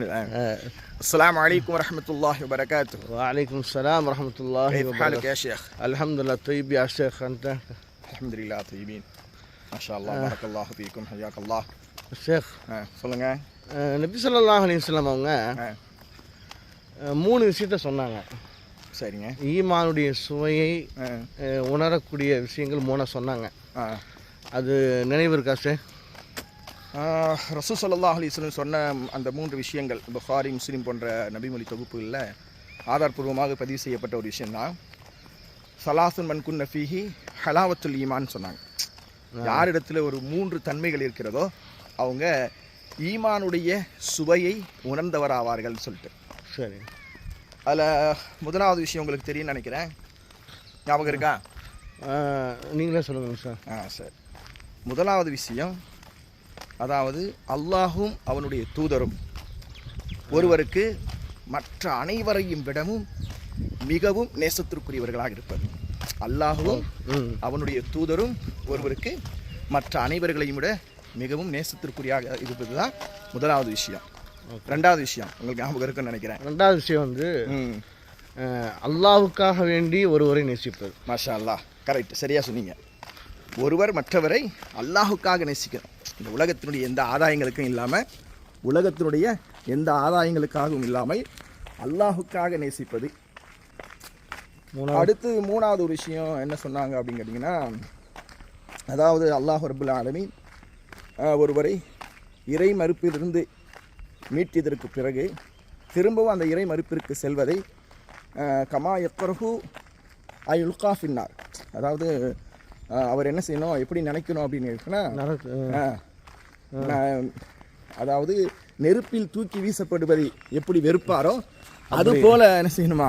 السلام عليكم ورحمة الله وبركاته وعليكم السلام ورحمة الله كيف حالك وبركاته يا شيخ؟ الحمد لله طيب يا شيخ أنت الحمد لله طيبين ما شاء الله بارك الله فيكم حياك الله ஷேக் ஆ, சொல்லுங்க அஹ், நபி ஸல்லல்லாஹு அலைஹி வஸல்லம் அவங்க ஆ, அஹ், மூணு விஷயத்த சொன்னாங்க சரிங்க ஈமானுடைய சுவையை ஆ, அஹ், உணரக்கூடிய விஷயங்கள் மூணை சொன்னாங்க ஆ. அது நினைவு இருக்கா சார் ஆ, ரசூ சல்லல்லாஹ் அலிஸ்லம் சொன்ன அந்த மூன்று விஷயங்கள் புகாரி முஸ்லீம் போன்ற நபிமொழி தொகுப்புகளில் ஆதாரப்பூர்வமாக பதிவு செய்யப்பட்ட ஒரு விஷயம்தான் சலாசுன் மன்குன் நஃபீஹி ஹலாவத்துல் ஈமான் சொன்னாங்க. யாரிடத்தில் ஒரு மூன்று தன்மைகள் இருக்கிறதோ அவங்க ஈமானுடைய சுவையை உணர்ந்தவராவார்கள் சொல்லிட்டு. சரி. அதில் முதலாவது விஷயம் உங்களுக்கு தெரியும்னு நினைக்கிறேன். ஞாபகம் இருக்கா? நீங்களே சொல்லுங்கள் சார். ஆ சரி. முதலாவது விஷயம் அதாவது அல்லாஹும் அவனுடைய தூதரும். ஒருவருக்கு மற்ற அனைவரையும் விடவும் மிகவும் நேசத்திற்குரியவர்களாக இருப்பது அல்லாஹுவும் ம் அவனுடைய தூதரும் ஒருவருக்கு மற்ற அனைவர்களையும் விட மிகவும் நேசத்திற்குரியாக இருப்பது தான் முதலாவது விஷயம். ரெண்டாவது விஷயம் உங்களுக்கு ஞாபகம் இருக்குன்னு நினைக்கிறேன். ரெண்டாவது விஷயம் வந்து அல்லாஹ்வுக்காக வேண்டி ஒருவரை நேசிப்பது. மாஷா அல்லாஹ் கரெக்ட் சரியாக சொன்னீங்க. ஒருவர் மற்றவரை அல்லாஹுக்காக நேசிக்கணும். இந்த உலகத்தினுடைய எந்த ஆதாயங்களுக்கும் இல்லாமல் உலகத்தினுடைய எந்த ஆதாயங்களுக்காகவும் இல்லாமல் அல்லாஹுக்காக நேசிப்பது. அடுத்து மூணாவது ஒரு விஷயம் என்ன சொன்னாங்க அப்படின்னு கேட்டிங்கன்னா அதாவது அல்லாஹ் ரபுல் ஆலமீன் ஆஹ், ஒருவரை இறை மறுப்பிலிருந்து மீட்டியதற்கு பிறகு திரும்பவும் அந்த இறை மறுப்பிற்கு செல்வதை கமா எக்கரஹு ஐ உல்கா ஃபின்னார். அதாவது அவர் என்ன செய்யணும் எப்படி நினைக்கணும் அப்படின்னு இருக்குன்னா அதாவது நெருப்பில் தூக்கி வீசப்படுவதை எப்படி வெறுப்பாரோ அது போல என்ன செய்யணுமா?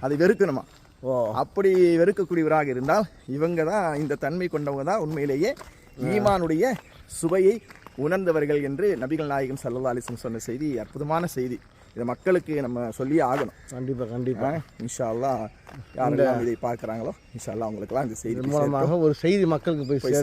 அதை வெறுக்கணுமா? ஓ. அப்படி வெறுக்கக்கூடியவராக இருந்தால் இவங்க தான் இந்த தன்மை கொண்டவங்க தான் உண்மையிலேயே ஈமானுடைய சுவையை உணர்ந்தவர்கள் என்று நபிகள் நாயகம் சல்லா அலிஸ்லம் சொன்ன செய்தி அற்புதமான செய்தி. இதை மக்களுக்கு நம்ம சொல்லியே ஆகணும். கண்டிப்பாக கண்டிப்பாக ஆ, இன்ஷா அல்லாஹ் யாரெல்லாம் இதை பார்க்குறாங்களோ இன்ஷா அல்லாஹ் அவங்களுக்கெல்லாம் இந்த செய்தி மூலமாக ஒரு செய்தி மக்களுக்கு போய் போய்